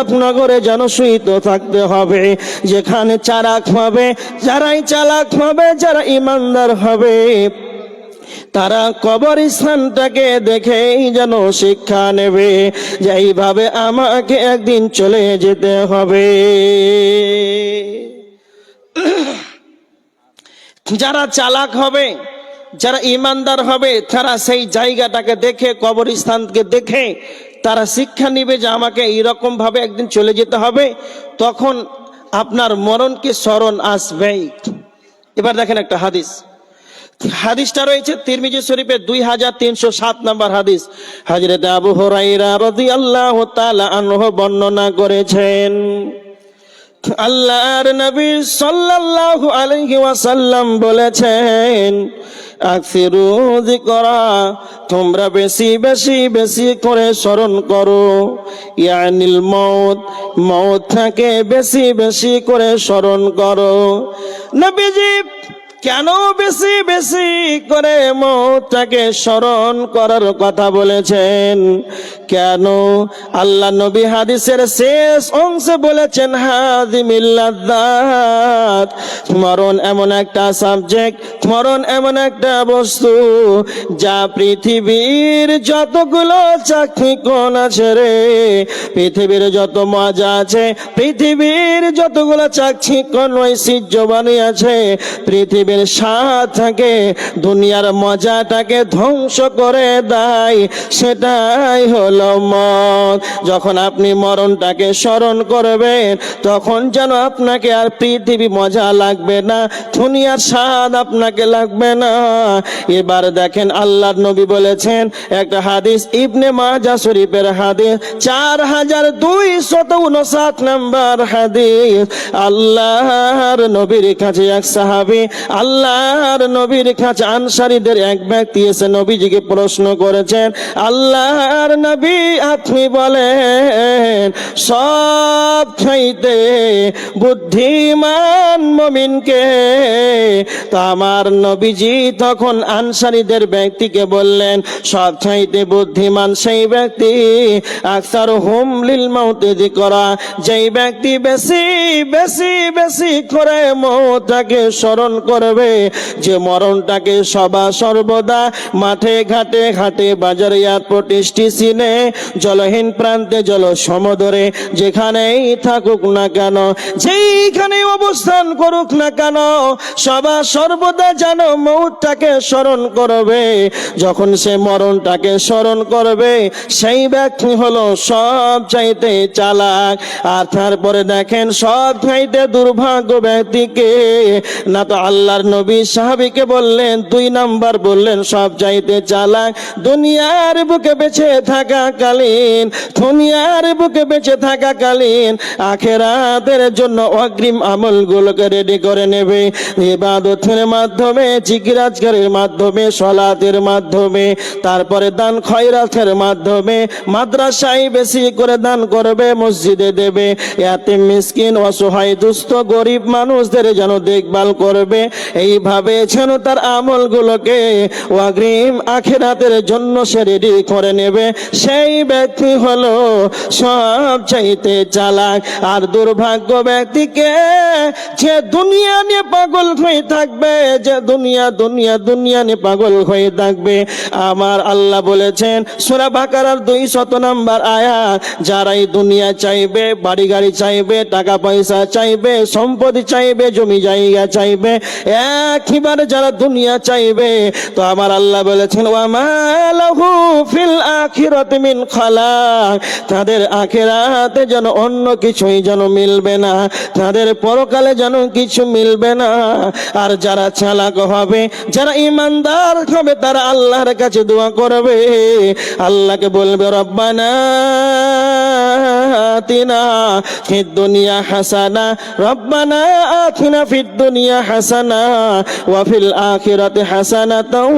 নগরে যেন শুইত থাকতে হবে। যেখানে চালাক হবে, যারাই চালাক হবে, যারা ইমানদার হবে, তারা কবরস্থানটাকে দেখেই যেন শিক্ষা নেবে। যে এইভাবে আমাকে একদিন চলে যেতে হবে। যারা চালাক হবে, যারা ইমানদার হবে, তারা সেই জায়গাটাকে দেখে, কবরস্থানকে দেখে তারা শিক্ষা নিবে যে আমাকে এইরকম ভাবে একদিন চলে যেতে হবে, তখন আপনার মরণকে স্মরণ আসবেই। এবার দেখেন একটা হাদিস। হাদিসটা রয়েছে তিরমিজি শরীফের দুই হাজার তিনশো সাত নম্বর হাদিস। হাজরত আবু হরাইরা রদি আল্লাহ আনহ বর্ণনা করেছেন আল্লাহর নবী সাল্লাল্লাহু আলাইহি ওয়াসাল্লাম বলেছেন, আকসিরু যিকরা, তোমরা বেশি বেশি বেশি করে স্মরণ করো। ইয়ানিল মউত মউত থেকে বেশি বেশি করে স্মরণ করো। নবীজি কেন বেশি বেশি করে মৌটাকে স্মরণ করার কথা বলেছেন? কেন? আল্লাহ নবী হাদিসের শেষ অংশে বলেছেন হাদিমিল্লাদাত মরণ এমন একটা সাবজেক্ট মরণ এমন একটা বস্তু, যা পৃথিবীর যতগুলো চাকরি কোন আছে রে, পৃথিবীর যত মজা আছে, পৃথিবীর যতগুলো চাকরি কোন ঐশ্বর্য আছে স্বাদ থাকে দুনিয়ার মজাটাকে ধ্বংস করে দেয়। সেটাই হলো মত যখন আপনি মরণটাকে স্মরণ করবেন, তখন যেন আপনাকে আর পৃথিবী মজা লাগবে না, দুনিয়ার স্বাদ আপনাকে লাগবে না। এবার দেখেন আল্লাহর নবী বলেছেন, একটা হাদিস ইবনে মাজা শরীফের হাদিস, চার হাজার দুই শত উনষাট নম্বর হাদিস। আল্লাহর নবীর কাছে এক সাহাবি আল্লাহর নবীর কাছে আনসারীদের এক ব্যক্তি এসে নবীজিকে প্রশ্ন করেছেন, আল্লাহর নবী আপনি বলেন, সব চাইতে বুদ্ধিমান মমিনকে তো আমার নবীজি তখন আনসারীদের ব্যক্তিকে বললেন, সব চাইতে বুদ্ধিমান সেই ব্যক্তি, আকসার হুম লিল মৌতে করা যেই ব্যক্তি বেশি বেশি বেশি করে মৌটাকে স্মরণ করবে যে মরণটাকে সবা সর্বদা মাঠে ঘাটে ঘাটে বাজারে এয়ারপোর্ট স্টেশনে জলহীন প্রান্তে জল সমুদরে যেখানেই থাকুক না কেন, যেইখানে অবস্থান করুক না কেন সবা সর্বদা যেন মৌটাকে স্মরণ করবে। যখন সে মরণটাকে স্মরণ করবে, সেই ব্যক্তি হলো সব চাইতে চালাক। আর তারপরে দেখেন সব চাইতে দুর্ভাগ্য ব্যক্তিকে, না তো আল্লাহর নবী সাহাবিকে বললেন, দুই নাম্বার বললেন, সব চাইতে চালাক, দুনিয়ার বুকে বেঁচে থাকাকালীন, দুনিয়ার বুকে বেঁচে থাকাকালীন, আখেরাতের জন্য অগ্রিম আমলগুলোকে রেডি করে নেবে। ইবাদতের মাধ্যমে জিজ্ঞাসগারের মাধ্যমে, সলাতের মাধ্যমে, তারপরে দান খয়রাতের মাধ্যমে, মাদ্রাসায় বেশি করে দান করবে, মসজিদে দেবে। এতে মিসকিন, অসহায়, দুস্থ, গরিব মানুষদের যেন দেখভাল করবে। এইভাবে যেন তার আমলগুলোকে অগ্রিম আখেরাতের জন্য সে রেডি করে নেবে। সেই ব্যক্তি হলো সব চাইতে চালাক আর দুর্ভাগ্য ব্যক্তিকে যে দুনিয়া নিয়ে পাগল হয়ে থাকবে, যে দুনিয়া দুনিয়া দুনিয়া নিয়ে পাগল হয়ে থাকবে। আমার আল্লাহ বলেছেন, সুরা বাকারার দুই শত নাম্বার আয়া যারাই দুনিয়া চাইবে বাড়ি গাড়ি চাইবে, টাকা পয়সা চাইবে সম্পত্তি চাইবে, জমি জায়গা চাইবে একইবারে যারা দুনিয়া চাইবে, তো আমার আল্লাহ বলেছেন মিন খালাক। তাদের আখিরাতে যেন অন্য কিছুই যেন মিলবে না, তাদের পরকালে যেন কিছু মিলবে না। আর যারা চালাক হবে, যারা ইমানদার হবে, তারা আল্লাহর কাছে দোয়া করবে। আল্লাহকে বলবে, রব্বানা আতিনা ফিদ দুনিয়া হাসানা, রব্বানা আতিনা ফিদ দুনিয়া হাসানা। ওয়া ফিল আখিরাতি হাসানাতাও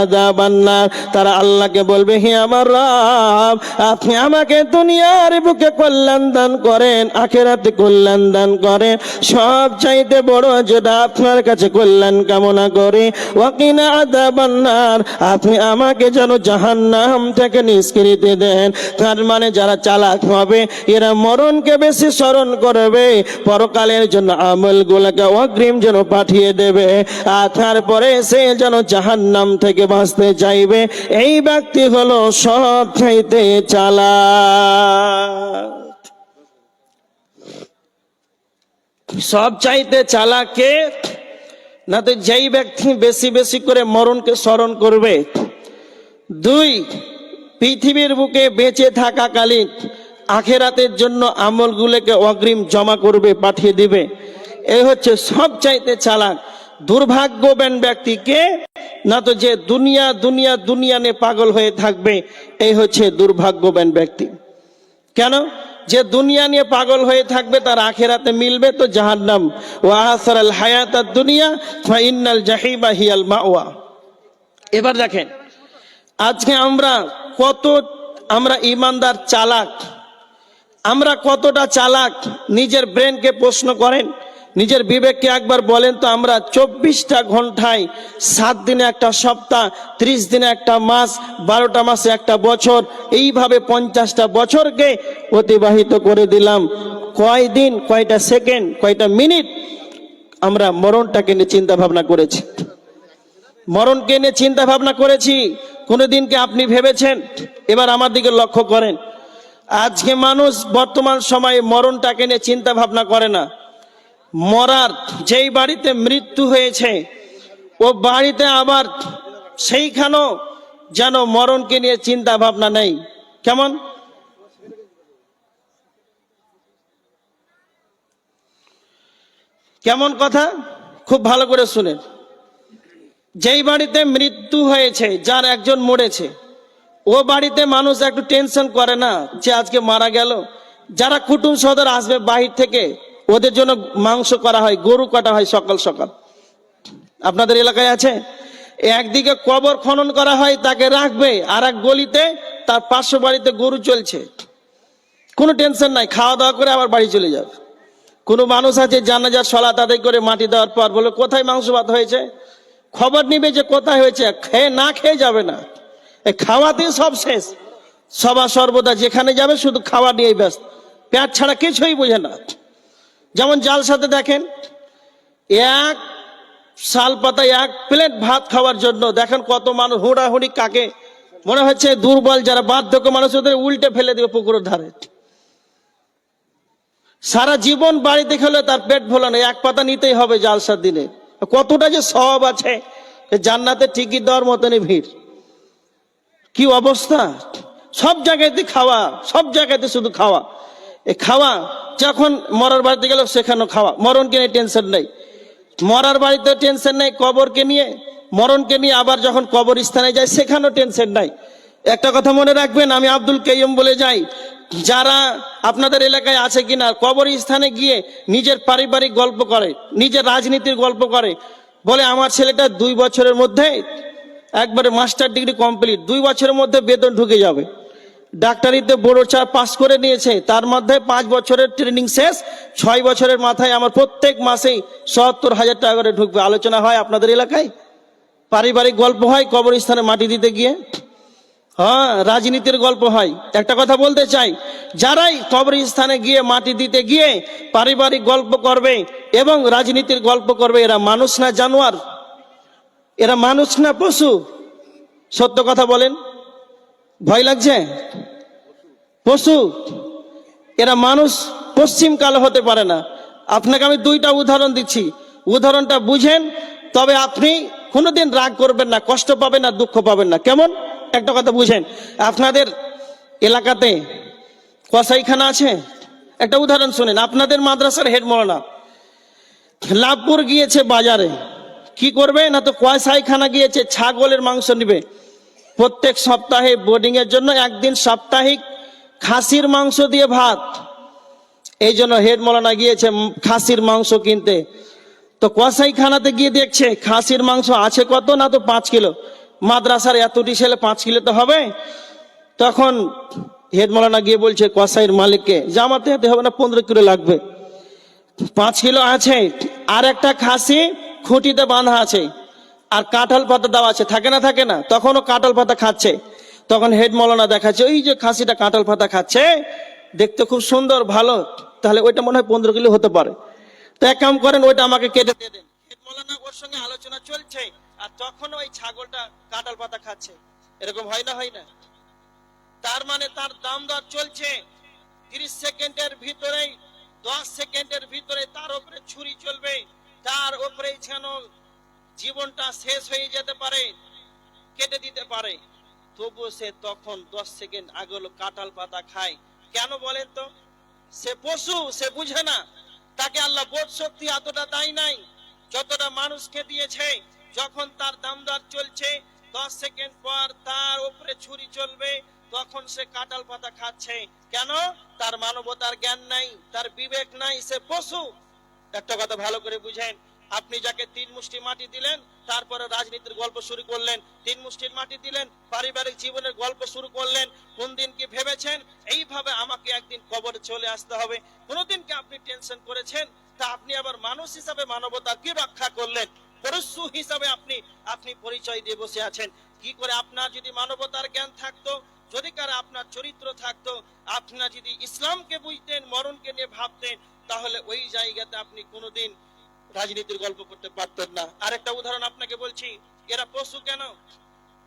আযাবান নার তারা আল্লাহকে বলবে, হে আমার রব, আপনি আমাকে দুনিয়ার বুকে কল্যাণ দান করেন, আখিরাতে কল্যাণ দান করেন। বড় যেটা আপনার কাছে কল্যাণ কামনা করি আযাবান নার আপনি আমাকে যেন জাহান্নাম থেকে নিষ্কৃতি দেন। তার মানে যারা চালাক হবে, এরা মরণকে বেশি স্মরণ করবে। পরকালের জন্য আমল আমলগুলোকে অগ্রিম যেন পাঠিয়ে দেবে। আর তারপরে সে যেন জাহান্নাম থেকে বাঁচতে চাইবে। এই ব্যক্তি হলো সব চাইতে চালা সব চাইতে চালাকে না তো যেই ব্যক্তি বেশি বেশি করে মরণকে স্মরণ করবে। দুই, পৃথিবীর বুকে বেঁচে থাকাকালীন আখেরাতের জন্য আমলগুলোকে অগ্রিম জমা করবে, পাঠিয়ে দিবে। এই হচ্ছে সব চাইতে চালাক, দুর্ভাগ্যবান ব্যক্তিকে, না তো যে দুনিয়া দুনিয়া দুনিয়া নিয়ে পাগল হয়ে থাকবে, এই হচ্ছে দুর্ভাগ্যবান ব্যক্তি। কেন? যে দুনিয়া নিয়ে পাগল হয়ে থাকবে, তার আখেরাতে মিলবে তো জাহান্নাম। ওয়াহাসার আল হায়াত দুনিয়া ফাইনাল জাহিবা হিয়াল মাওয়া। এবার দেখেন, আজকে আমরা কত, আমরা ইমানদার চালাক। আমরা কতটা চালাক, নিজের ব্রেনকে প্রশ্ন করেন নিজের বিবেককে একবার বলেন তো আমরা চব্বিশটা ঘন্টায় সাত দিনে একটা সপ্তাহ, ত্রিশ দিনে একটা মাস, বারোটা মাসে একটা বছর, এইভাবে পঞ্চাশটা বছরকে অতিবাহিত করে দিলাম। কয় দিন কয়টা সেকেন্ড, কয়টা মিনিট আমরা মরণটাকে নিয়ে চিন্তা ভাবনা করেছি। মরণকে নিয়ে চিন্তা ভাবনা করেছি কোনোদিনকে আপনি ভেবেছেন? এবার আমার দিকে লক্ষ্য করেন। আজকে মানুষ বর্তমান সময়ে মরণটাকে নিয়ে চিন্তা ভাবনা করে না। মরার যেই বাড়িতে মৃত্যু হয়েছে, ও বাড়িতে আবার সেইখানেও যেন মরণকে নিয়ে চিন্তা ভাবনা নেই। কেমন? কেমন কথা? খুব ভালো করে শুনেন যেই বাড়িতে মৃত্যু হয়েছে, যার একজন মরেছে, ও বাড়িতে মানুষ একটু টেনশন করে না যে আজকে মারা গেল। যারা কুটুম সদর আসবে বাহির থেকে ওদের জন্য মাংস করা হয়, গরু কাটা হয় সকাল সকাল। আপনাদের এলাকায় আছে? একদিকে কবর খনন করা হয়, তাকে রাখবে আর এক গলিতে তার পার্শ্ব বাড়িতে গরু চলছে। কোনো টেনশন নাই, খাওয়া দাওয়া করে আবার বাড়ি চলে যাবে। কোনো মানুষ আছে জানাজার সলা তাদের করে মাটি দেওয়ার পর বলে, কোথায় মাংস ভাত হয়েছে? খবর নিবে যে কোথায় হয়েছে, খেয়ে না খেয়ে যাবে না। খাওয়াতেই সব শেষ। সবা সর্বদা যেখানে যাবে শুধু খাওয়া নিয়েই ব্যস্ত। পেট ছাড়া কিছুই বোঝে না। যেমন জাল সাথে দেখেন, এক শাল পাতা, এক প্লেট ভাত খাওয়ার জন্য দেখেন কত মানুষ হুড়াহুড়ি কাকে, মনে হচ্ছে দুর্বল যারা বার্ধক্য মানুষ, ওদের উল্টে ফেলে দেবে পুকুরের ধারে। সারা জীবন বাড়িতে খেলে তার পেট ভোলা নেই, এক পাতা নিতেই হবে জালসার দিনে। কতটা যে সব আছে জান্নাতে টিকিট দেওয়ার মতনই ভিড়। কি অবস্থা? সব জায়গাতে খাওয়া, সব জায়গাতে শুধু খাওয়া। খাওয়া, যখন মরার বাড়িতে গেল সেখানেও খাওয়া। মরণকে নিয়ে টেনশন নেই। মরার বাড়িতে টেনশন নেই কবরকে নিয়ে। মরণকে নিয়ে আবার যখন কবর স্থানে যায়, সেখানেও টেনশন নাই। একটা কথা মনে রাখবেন, আমি আব্দুল কেয়ম বলে যাই, যারা আপনাদের এলাকায় আছে কিনা কবর স্থানে গিয়ে নিজের পারিবারিক গল্প করে, নিজের রাজনীতির গল্প করে, বলে আমার ছেলেটা দুই বছরের মধ্যে একবারে মাস্টার ডিগ্রি কমপ্লিট, দুই বছরের মধ্যে বেতন ঢুকে যাবে। ডাক্তারিতে বড় চা পাস করে নিয়েছে। তার মধ্যে পাঁচ বছরের ট্রেনিং শেষ। ছয় বছরের মাথায় আমার প্রত্যেক মাসেই সত্তর হাজার টাকা করে ঢুকবে। আলোচনা হয় আপনাদের এলাকায়? পারিবারিক গল্প হয় কবরস্থানে মাটি দিতে গিয়ে? হ্যাঁ রাজনীতির গল্প হয়। একটা কথা বলতে চাই। যারাই কবরস্থানে গিয়ে মাটি দিতে গিয়ে পারিবারিক গল্প করবে এবং রাজনীতির গল্প করবে, এরা মানুষ না জানোয়ার। এরা মানুষ না পশু। সত্য কথা বলেন। ভয় লাগছে? পশু। এরা মানুষ পশ্চিম কালো হতে পারে না। আপনাকে আমি দুইটা উদাহরণ দিচ্ছি। উদাহরণটা বুঝেন, তবে আপনি কোনোদিন রাগ করবেন না, কষ্ট পাবেন না দুঃখ পাবেন না। কেমন? একটা কথা বুঝেন। আপনাদের এলাকাতে কসাইখানা আছে? একটা উদাহরণ শুনেন। আপনাদের মাদ্রাসার হেড মৌলানা, লাভপুর গিয়েছে বাজারে। কি করবে? না তো কয়সাইখানা গিয়েছে, ছাগলের মাংস নিবে। প্রত্যেক সপ্তাহে বোর্ডিং এর জন্য একদিন সাপ্তাহিক খাসির মাংস দিয়ে ভাত। এই জন্য হেড মৌলানা গিয়েছে খাসির মাংস কিনতে। তো কসাই খানাতে গিয়ে দেখছে খাসির মাংস আছে কত না তো পাঁচ কিলো। মাদ্রাসার এতটি ছেলে পাঁচ কিলো তো হবে। তখন হেড মৌলানা গিয়ে বলছে কসাইয়ের মালিককে যে আমার তো হবে না, পনেরো কিলো লাগবে। পাঁচ কিলো আছে। আর একটা খাসি খুঁটিতে বাঁধা আছে। আর কাঁঠাল পাতা দেওয়া আছে, থাকে না থাকে না? তখনও কাঁঠাল পাতা খাচ্ছে। তখন হেড মৌলানা দেখাচ্ছে, ওই যে খাসিটা কাঁঠাল পাতা খাচ্ছে, দেখতে খুব সুন্দর, ভালো। তাহলে ওইটা মনে হয় পনেরো কিলো হতে পারে। তো এক কাম করেন, ওইটা আমাকে কেটে দিয়ে দেন। হেড মৌলানা ওর সঙ্গে আলোচনা চলছে, আর তখন ওই ছাগলটা কাঁঠাল পাতা খাচ্ছে। এরকম হয় না হয় না? তার মানে তার দাম দর চলছে তিরিশ সেকেন্ডের ভিতরেই, দশ সেকেন্ডের ভিতরে তার উপরে ছুরি চলবে। তার উপরে যেন জীবনটা শেষ হয়ে যেতে পারে, কেটে দিতে পারে। তবু সে তখন দশ সেকেন্ড আগে হলো কাঁঠাল পাতা খায়। কেন বলেন তো? সে পশু, সে বুঝে না। তাকে আল্লাহ বোধ শক্তি এতটা দেয় নাই, যতটা মানুষকে দিয়েছে। যখন তার দামদার চলছে, দশ সেকেন্ড পর তার উপরে ছুরি চলবে, তখন সে কাঁঠাল পাতা খাচ্ছে। কেন? তার মানবতার জ্ঞান নাই, তার বিবেক নাই, সে পশু। একটা কথা ভালো করে বুঝেন। আপনি যাকে তিন মুষ্টি মাটি দিলেন, তারপরে রাজনীতির গল্প শুরু করলেন। তিন মুষ্টির মাটি দিলেন, পারিবারিক জীবনের গল্প শুরু করলেন। কোন দিন কি ভেবেছেন? এইভাবে আমাকে একদিন কবরে চলে আসতে হবে। কোনদিন কি আপনি টেনশন করেছেন? তা আপনি আবার মানুষ হিসাবে মানবতা কি রক্ষা করলেন? পরশু হিসাবে আপনি আপনি পরিচয় দিয়ে বসে আছেন। কি করে আপনার যদি মানবতার জ্ঞান থাকতো, যদি কারা আপনার চরিত্র থাকতো, আপনার যদি ইসলামকে বুঝতেন, মরণকে নিয়ে ভাবতেন, তাহলে ওই জায়গাতে আপনি কোনোদিন রাজনীতির গল্প করতে পারতেন না। আরেকটা উদাহরণ আপনাকে বলছি, এরা পশু কেন?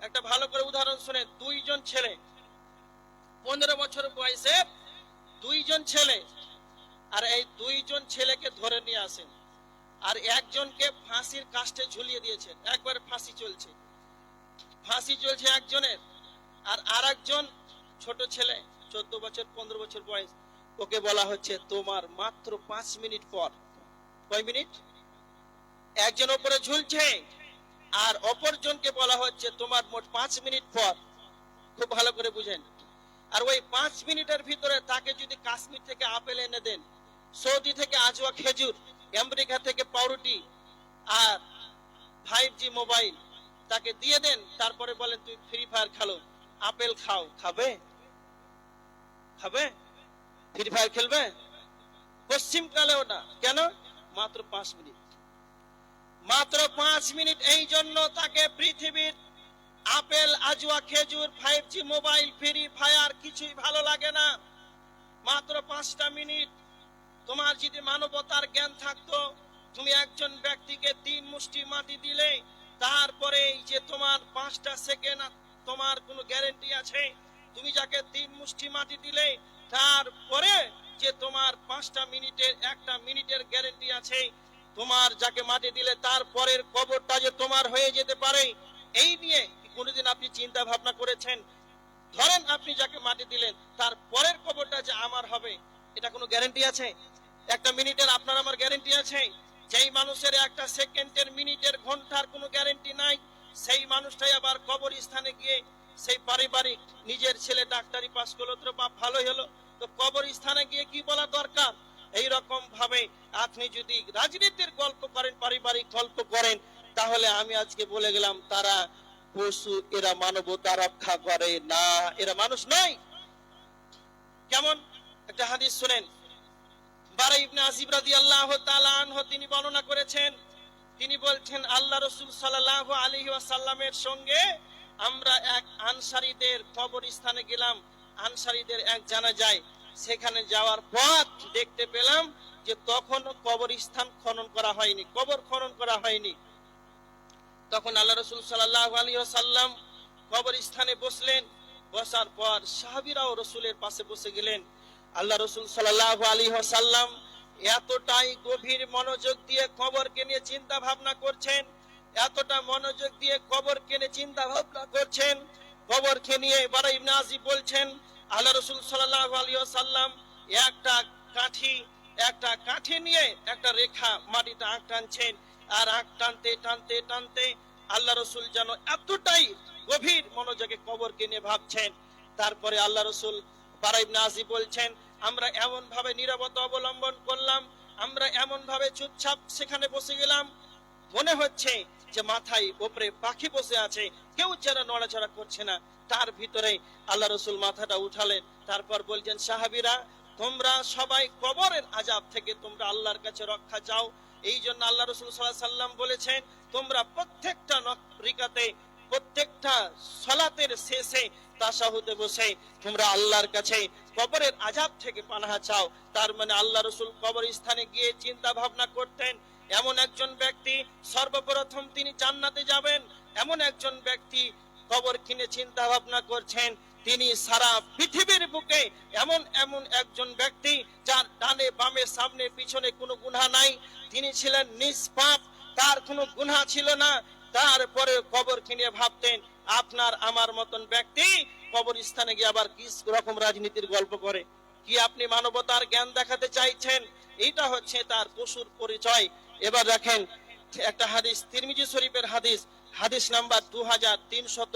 একটা ভালো করে উদাহরণ শুনে দুইজন ছেলে, পনেরো বছর বয়সে দুইজন ছেলে, আর এই দুইজন ছেলেকে ধরে নিয়ে আসেন। আর একজনকে ফাঁসির কাস্টে ঝুলিয়ে দিয়েছেন। একবার ফাঁসি চলছে। ফাঁসি চলছে একজনের, আর আর একজন ছোট ছেলে, চোদ্দ বছর, পনেরো বছর বয়স, ওকে বলা হচ্ছে তোমার মাত্র পাঁচ মিনিট পর। কয় মিনিট? একজন ওপরে ঝুলছে, আর অপরজনকে বলা হচ্ছে তোমার মোট পাঁচ মিনিট পর। খুব ভালো করে বুঝেন। আর ওই পাঁচ মিনিটের ভিতরে তাকে যদি কাশ্মীর থেকে আপেল এনে দেন, সৌদি থেকে আজওয়া খেজুর, আমেরিকা থেকে পাউরুটি, আর ফাইভ জি মোবাইল তাকে দিয়ে দেন, তারপরে বলেন, তুই ফ্রি ফায়ার খেলো। আপেল খাও। খাবে? খাবে? ফ্রি ফায়ার খেলবে? পশ্চিমকালে ওটা কেন? মাত্র পাঁচ মিনিট। মাত্র পাঁচ মিনিট এই জন্য তাকে পৃথিবীর আপেল, আজুয়া, খেজুর five G mobile Free Fire কিছুই ভালো লাগে না। মাত্র পাঁচটা মিনিট। তোমার যদি মানবতার জ্ঞান থাকতো, তুমি একজন ব্যক্তিকে তিন মুষ্টি মাটি দিলে, তারপরে যে তোমার পাঁচটা সেকেন্ড তোমার কোনো গ্যারেন্টি আছে? তুমি যাকে তিন মুষ্টি মাটি দিলে, তারপরে যে তোমার পাঁচটা মিনিটের, একটা মিনিটের গ্যারেন্টি আছে তোমার যাকে মাটি দিলে তারপরের কবরটা যে তোমার হয়ে যেতে পারে, এই নিয়ে কোনোদিন আপনি চিন্তা ভাবনা করেছেন? ধরেন আপনি যাকে মাটি দিলেন, তার পরের কবরটা যে আমার হবে, এটা কোনো গ্যারেন্টি আছে? একটা মিনিটের আপনার আমার গ্যারেন্টি আছে? যেই মানুষের একটা সেকেন্ডের মিনিটের ঘণ্টার কোনো গ্যারেন্টি নাই, সেই মানুষটাই আবার কবর স্থানে গিয়ে সেই পারিবারিক নিজের ছেলে ডাক্তারি পাস করল তো বাপ ভালোই হলো, তো কবর স্থানে গিয়ে কি বলা দরকার? এই রকম ভাবে আপনি যদি রাজনীতির গল্প করেন, পারিবারিক গল্প করেন, তাহলে আমি আজকে বলে গেলাম, তারা পশু, এরা মানবতা রক্ষা করে না, এরা মানুষ নয়। কেমন? একটা হাদিস শুনেন। বারা ইবনে আজিব রাদিয়াল্লাহু তাআলা আনহু, তিনি বর্ণনা করেছেন, তিনি বলছেন, আল্লাহ রাসূল সাল্লাল্লাহু আলাইহি ওয়াসাল্লামের সঙ্গে আমরা এক আনসারীদের কবরস্থানে গেলাম। আনসারীদের এক জানা যায় সেখানে যাওয়ার পথ দেখতে পেলাম যে তখনও কবরস্থান খনন করা হয়নি, কবর খনন করা হয়নি। তখন আল্লাহ রসুল সাল্লাম কবরস্থানে বসলেন, বসার পর সাহাবিরাও রসুলের পাশে বসে গেলেন। আল্লাহ রসুল সাল্লাম এতটাই গভীর মনোযোগ দিয়ে কবরকে নিয়ে চিন্তা ভাবনা করছেন, এতটা মনোযোগ দিয়ে কবরকে নিয়ে চিন্তা ভাবনা করছেন কবর কবরকে নিয়ে বারা ইবনে বলছেন আল্লাহ রসুল সাল্লাম একটা কাঠি একটা কাঠি নিয়ে একটা রেখা মাটিতে আঁক টানছেন। আর আঁক টানতে টানতে টানতে আল্লাহ রসুল যেন এতটাই গভীর মনোযোগে কবরকে নিয়ে ভাবছেন। তারপরে আল্লাহ রসুল বারাইব নাজি বলছেন, আমরা এমন ভাবে নিরবতা অবলম্বন করলাম, আমরা এমন ভাবে চুপচাপ সেখানে বসে গেলাম। মনে হচ্ছে যে মাথায় ওপরে পাখি বসে আছে, কেউ যেন নড়াচড়া করছে না। তার ভিতরে আল্লাহ রসুল মাথাটা উঠালেন। তারপর বলছেন, সাহাবিরা, তোমরা সবাই কবরের আজাব থেকে তোমরা আল্লাহর কাছে রক্ষা চাও। এই জন্য আল্লাহ রসুল সাল্লাহ সাল্লাম বলেছেন, তোমরা প্রত্যেকটা রিকাতে প্রত্যেকটা সলাতের শেষে তাসাহুদে বসে তোমরা আল্লাহর কাছে কবরের আজাব থেকে পানাহা চাও। তার মানে আল্লাহ রসুল কবর স্থানে গিয়ে চিন্তা ভাবনা করতেন, এমন একজন ব্যক্তি সর্বপ্রথম তিনি জান্নাতে যাবেন, এমন একজন ব্যক্তি কবর কিনে চিন্তা ভাবনা করছেন, তিনি সারা পৃথিবীর বুকে এমন এমন একজন ব্যক্তি যার ডানে বামে সামনে পিছনে কোনো গুনাহ নাই। তিনি ছিলেন নিষ্পাপ, তার কোনো গুনাহ ছিল না। তারপরে কবর কিনে ভাবতেন, আপনার আমার মতন ব্যক্তি কবরস্থানে গিয়ে আবার কি রকম রাজনীতির গল্প করে? কি আপনি মানবতার জ্ঞান দেখাতে চাইছেন? এইটা হচ্ছে তার পশুর পরিচয়। এবার দেখেন, একটা হাদিস, তিরমিজি শরীফের হাদিস হাদিস নাম্বার দু হাজার তিনশত